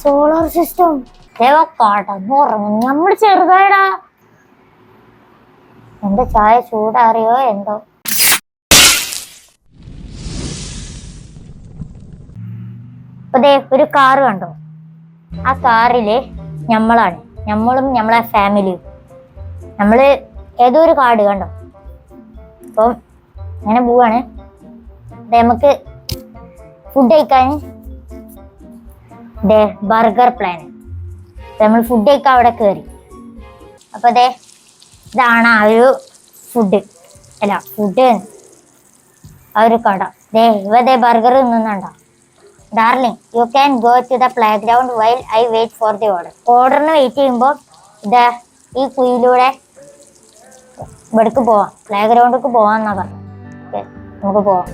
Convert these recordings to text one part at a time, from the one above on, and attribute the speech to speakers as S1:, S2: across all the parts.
S1: Solar system. കടന്നു ഉറങ്ങും. നമ്മൾ ചെറുതായടാ. എന്റെ ചായ ചൂടാറിയോ എന്തോ. അതെ ഒരു കാറ് കണ്ടോ? ആ കാറിൽ ഞമ്മളാണ്. ഞമ്മളും ഞമ്മളെ ഫാമിലിയും നമ്മൾ ഏതോ ഒരു കാർഡ് കണ്ടോ? അപ്പം അങ്ങനെ പോവാണ്. നമുക്ക് ഫുഡ് കഴിക്കാൻ ദേ ബർഗർ പ്ലാൻ നമ്മൾ ഫുഡ് ഒക്കെ അവിടെ കയറി അപ്പൊ ദേ ഇതാണ് ആ ഒരു ഫുഡ് അല്ല ഫുഡ് ആ ഒരു കട. ദേ ഇവ ദേ burger തിന്നുന്നുണ്ടോ? Darling you can go to the playground while I wait for the order ഓർഡറിന് വെയിറ്റ് ചെയ്യുമ്പോൾ ഇതാ ഈ കുയിലൂടെ ഇവിടേക്ക് പോവാം. പ്ലേ ഗ്രൗണ്ടിലേക്ക് പോവാന്നാ പറഞ്ഞു ഓക്കെ നമുക്ക് പോവാം.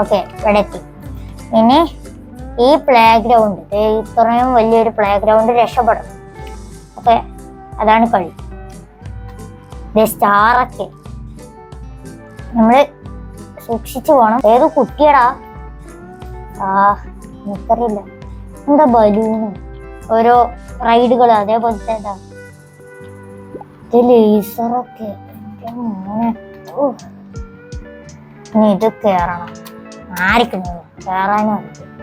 S1: ഓക്കെ ഇവിടെ എത്തി. ഇനി ഈ പ്ലേ ഗ്രൗണ്ട് ഇത്രയും വലിയൊരു പ്ലേ ഗ്രൗണ്ട് രക്ഷപ്പെടണം ഓക്കെ അതാണ് കളി. സ്റ്റാറൊക്കെ നമ്മൾ സൂക്ഷിച്ചു പോകണം ഏത് കുട്ടിയടാ? ആ എനിക്കറിയില്ല. എന്താ ബലൂണ്? ഓരോ റൈഡുകൾ അതേപോലത്തെ എന്താ ഇത് ലേസറൊക്കെ മോനെ. ഇനി ഇത് കേറണം. ആർക്കും കേറാനും അറിയില്ല.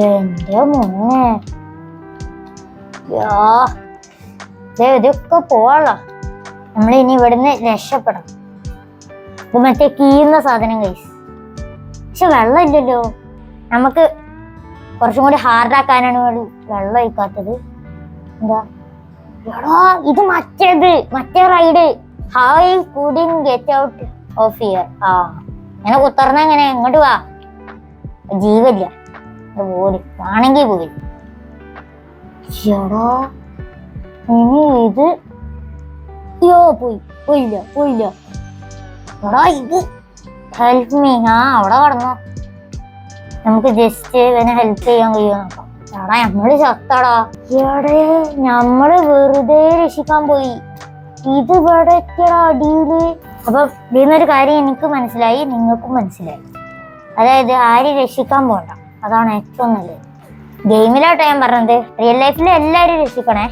S1: എന്റെ മോനെ? ഇതൊക്കെ പോവാളോ. നമ്മൾ ഇനി ഇവിടുന്ന് രക്ഷപ്പെടണം. ഇത് മറ്റേ കീയുന്ന സാധനം കൈസ് പക്ഷെ വെള്ളം ഇല്ലല്ലോ നമുക്ക് കുറച്ചും കൂടി ഹാർഡാക്കാനാണ് വേണ്ടി വെള്ളം ഒഴിക്കാത്തത്. എന്താ? എടോ ഇത് മറ്റേത്. മറ്റേ ride high couldn't get out of here ആ ഇങ്ങനെ കുത്തർന്ന എങ്ങനെ ഇങ്ങോട്ട് വാ. ജീവല്ല. പോരി ആണെങ്കിൽ പോയി ഇനി ഇത് യോ പോയി പോയില്ല പോയില്ല. എടാ ഇത് ഹെൽപ്പ് മീ ആ അവിടെ കടന്നോ. നമുക്ക് ജസ്റ്റ് ഇവനെ ഹെൽപ്പ് ചെയ്യാൻ കഴിയുമോ നോക്കാം. എടാ നമ്മൾ ചത്തടാ. എടേ നമ്മൾ വെറുതെ രക്ഷിക്കാൻ പോയി. ഇത് ഇവിടെ അടിയിൽ. അപ്പൊ ഇതിന്നൊരു കാര്യം എനിക്ക് മനസ്സിലായി നിങ്ങൾക്കും മനസ്സിലായി. അതായത് ആരും രക്ഷിക്കാൻ പോണ്ട. അതാണ് ഏറ്റവും നല്ലത്. ഗെയിമിലോട്ട് ഞാൻ പറഞ്ഞത്. റിയൽ ലൈഫിൽ എല്ലാവരും രക്ഷിക്കണേ.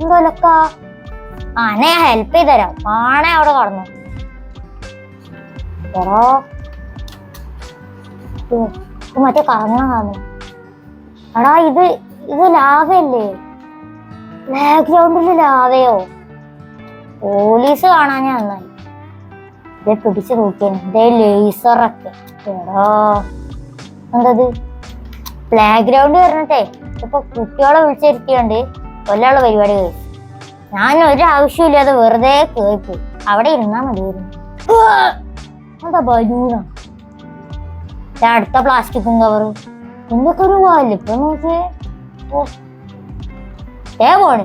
S1: എന്തോലക്ക ആ എന്നെ ഞാൻ ഹെൽപ്പ് ചെയ്ത് തരാം ആണേ അവിടെ കടന്നു. മറ്റേ കറങ്ങണ കാണു എടാ ഇത് ഇത് ലാവയല്ലേ? ബാക്ക്ഗ്രൗണ്ടിൽ ലാവയോ? പോലീസ് കാണാൻ ഞാൻ നന്നായി പിടിച്ചു നോക്കിയാണ് ഇതേ ലേസറൊക്കെ എന്തത്? പ്ലേ ഗ്രൗണ്ട് പറഞ്ഞിട്ടേ ഇപ്പൊ കുട്ടികളെ വിളിച്ചിരുത്തിയോണ്ട് കൊല്ലാളെ പരിപാടി കഴിച്ചു. ഞാൻ ഒരു ആവശ്യമില്ലാതെ വെറുതെ കേൾക്കു അവിടെ ഇരുന്നാ മതിയായിരുന്നു. എന്താ അടുത്ത പ്ലാസ്റ്റിക്കും കവറ് എന്തൊക്കെ ഒരു വലിപ്പം നോക്കിയേ ഏ പോണ്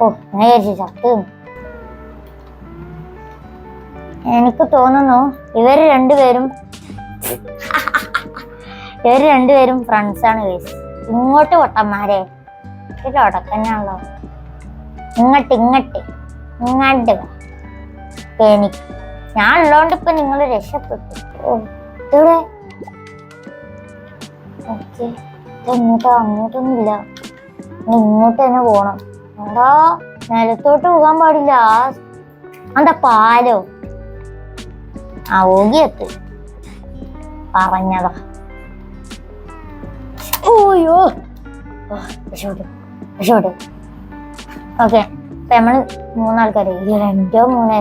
S1: ഓ ഞാൻ വിചാരിച്ചു ചത്ത് എനിക്ക് തോന്നുന്നു ഇവർ രണ്ടുപേരും ഇവർ രണ്ടുപേരും ഫ്രണ്ട്സ് ആണ് കേസ് ഇങ്ങോട്ട് പൊട്ടന്മാരെ. ഉടക്കന്നാണല്ലോ ഇങ്ങട്ട് ഇങ്ങട്ട് ഇങ്ങാണ്ട്. എനിക്ക് ഞാൻ ഉള്ളതുകൊണ്ട് ഇപ്പൊ നിങ്ങൾ രക്ഷപ്പെട്ടു. ഇവിടെ ഇങ്ങോട്ടോ അങ്ങോട്ടൊന്നുമില്ല. ഇങ്ങോട്ട് തന്നെ പോണം. എന്താ? നിലത്തോട്ട് പോകാൻ പാടില്ല. എന്താ പാലോ? ആ ഓകിയെത്ത് പറഞ്ഞതാ. ഓയോ രക്ഷപ്പെട്ടു ഓക്കെ അപ്പൊ നമ്മൾ മൂന്നാൾക്കാര്. രണ്ടോ മൂന്നേ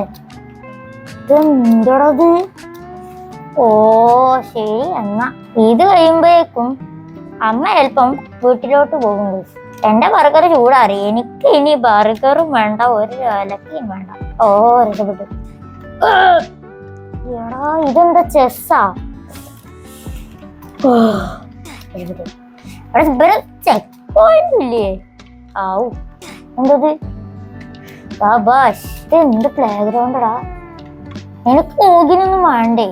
S1: ഇതെന്തോടത് ഓ ശരി എന്നാ ഇത് കഴിയുമ്പോഴേക്കും അമ്മ ചിലപ്പം വീട്ടിലോട്ട് പോകും. എന്റെ ബർഗർ ചൂടാറി. എനിക്ക് ഇനി ബർഗറും വേണ്ട ഒരു ഇലക്കയും വേണ്ട. ഓ രക്ഷപ്പെട്ടു. എടാ ഇതെന്താ ചെസ്സാ? രക്ഷപ്പെട്ടു. അവിടെ ഇവർ ചെക്ക് പോയിന്റ് ഇല്ലേ? ആവു എന്തത്? ശാബാഷ് ഇത് എന്ത് പ്ലേ ഗ്രൗണ്ടടാ എനിക്ക് ഊകിനൊന്നും വേണ്ടേ?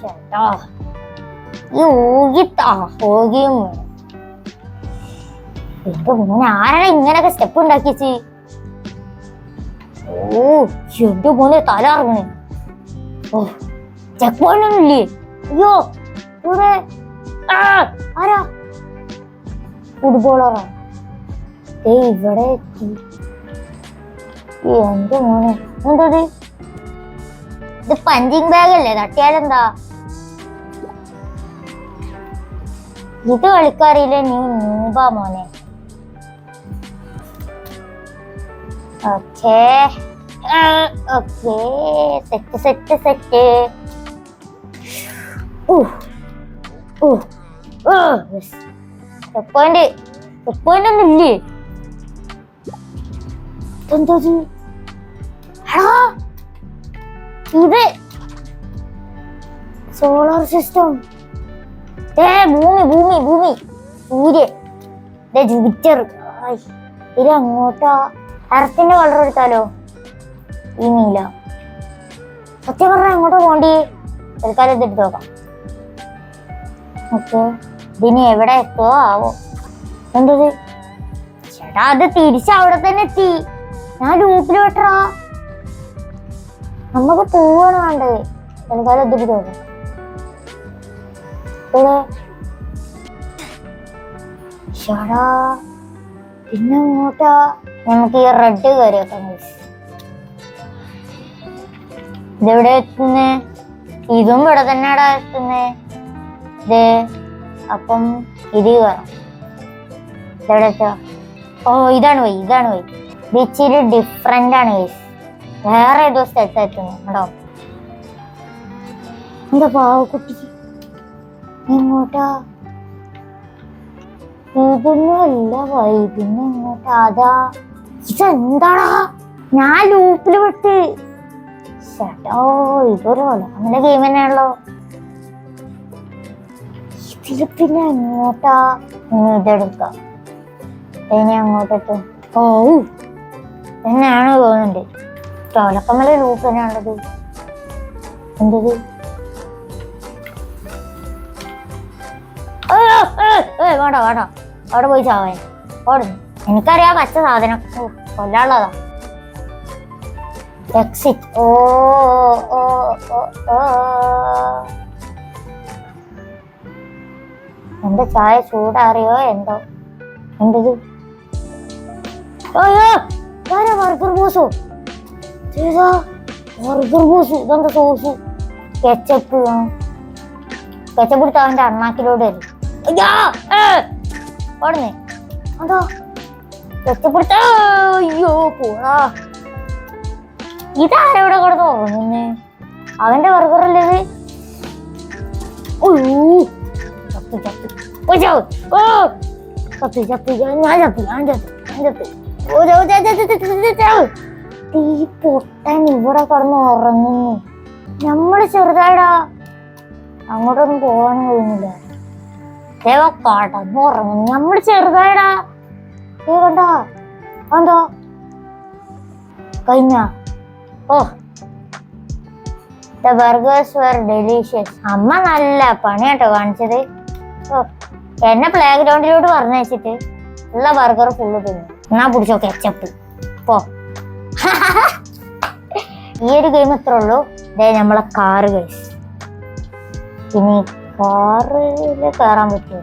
S1: ചേട്ടാ ഈ ഊകിയും വേണം. എന്റെ മോനെ ആരാണ് ഇങ്ങനൊക്കെ സ്റ്റെപ്പ് ഉണ്ടാക്കിച്ച് ഓ എന്റെ മോനെ തല ഇറങ്ങണേ ഓ ചെക്ക് പോയിന്റ് ഒന്നും ഇല്ലേ അയ്യോ ഇവിടെ ഇത് പഞ്ചിങ് ബാഗ് അല്ലേ തട്ടിയാലെന്താ? ഇത് കളിക്കാറിയില്ല നീ നൂബാ മോനെ. Okay. Okay. Set set set. Point point ഒന്നും ഇല്ലേ? എന്തോ ഇത്? സോളാർ സിസ്റ്റം ഏ ഭൂമി ഭൂമി ഭൂമി. സൂര്യൻ ദേ ജൂപ്പിറ്റർ. ഇത് അങ്ങോട്ടാ. എർത്തിന്റെ കളർ എടുത്താലോ? ഈ സത്യം പറഞ്ഞാൽ അങ്ങോട്ട് പോണ്ടി തൽക്കാലം ഇത് എടുത്ത് നോക്കാം. ഓക്കെ. ഇതിനി എവിടെ എത്തുവോ ആവോ? എന്തത്? ചേട്ടാ അത് തിരിച്ച് അവിടെ തന്നെ എത്തി. ഞാൻ ലൂപ്പിൽ വിട്ടറാ നമുക്ക് പോവാണ് വേണ്ടത്. എടുത്ത് നോക്കാം ഇവിടെ ചേടാ പിന്നെ അങ്ങോട്ടാ നമുക്ക് ഈ റെഡ് കയറി വെക്കാം guys. ഇതെവിടെ എത്തുന്നേ? ഇതും ഇവിടെ തന്നെയാടാ എത്തുന്നേ. ഇത് അപ്പം ഇത് കയറാം ഓ ഇതാണ് വഴി ഇതാണ് വഴി ഇത് ഇച്ചിരി ആണ് ഗൈസ് വേറെ ഏതോ സ്ഥലത്ത് എത്തുന്നത് കേട്ടോ. എന്താ പാവക്കുട്ടി എങ്ങോട്ടാ ഇതിനല്ല വഴി പിന്നെ എങ്ങോട്ടാ അതാ. ഇതെന്താടാ? ഞാൻ ലൂപ്പിൽ വിട്ട് ചേട്ടോ ഇതൊരു അങ്ങനെ ഗെയിം തന്നെയാണല്ലോ. ഇതിൽ പിന്നെ എങ്ങോട്ടാ ഇതെടുക്കാം ഇനി അങ്ങോട്ടിട്ട് ഓ എന്നാണ് തോന്നുന്നുണ്ട് ചോലക്കമ്മല തന്നെയാണത്. എന്തത്? ഏയ്, വേണ്ട വേണ്ട. അവിടെ പോയി ചാവാൻ. ഓടുന്നു എനിക്കറിയാം പച്ച സാധനം. ഓ കൊല്ലാനുള്ളതാ. എക്സിറ്റ് ഓ ഓ ഓ ഓ. എന്റെ ചായ ചൂടാറിയോ എന്തോ? എന്തത് അയ്യോ ബർഗർ കെച്ചപ്പ് അണ്ണാക്കിലോട് വരും അയ്യോ പോടാ. ഇതാരവിടെ കിടന്ന് ഉറങ്ങുന്നേ? അവന്റെ ചാവ്. ഓ ചത്ത് ചത്ത് ഇവിടെ കിടന്ന് ഉറങ്ങുന്നു നമ്മൾ ചെറുതായിടാ അങ്ങോട്ടൊന്നും പോകാൻ കഴിയുന്നില്ല ദേവ കടന്ന് ഉറങ്ങുന്നു നമ്മൾ ചെറുതായിടാ ഏ കണ്ടോ എന്തോ കഴിഞ്ഞ ഓ ദ ബർഗേഴ്സ് വെർ ഡെലീഷ്യസ് അമ്മ നല്ല പണിയാട്ടോ കാണിച്ചത്. എന്നെ പ്ലേ ഗ്രൗണ്ടിലോട്ട് പറഞ്ഞിട്ട് ഉള്ള ബർഗർ ഫുള്ള് തിന്നു. എന്നാ പിടിച്ചോ കെച്ചപ്പ് പോ. ഈ ഒരു ഗെയിം എത്ര ഉള്ളൂ. ദേ നമ്മളെ കാറ് കഴിച്ചു ഇനി കാറിൽ കയറാൻ പറ്റുമോ?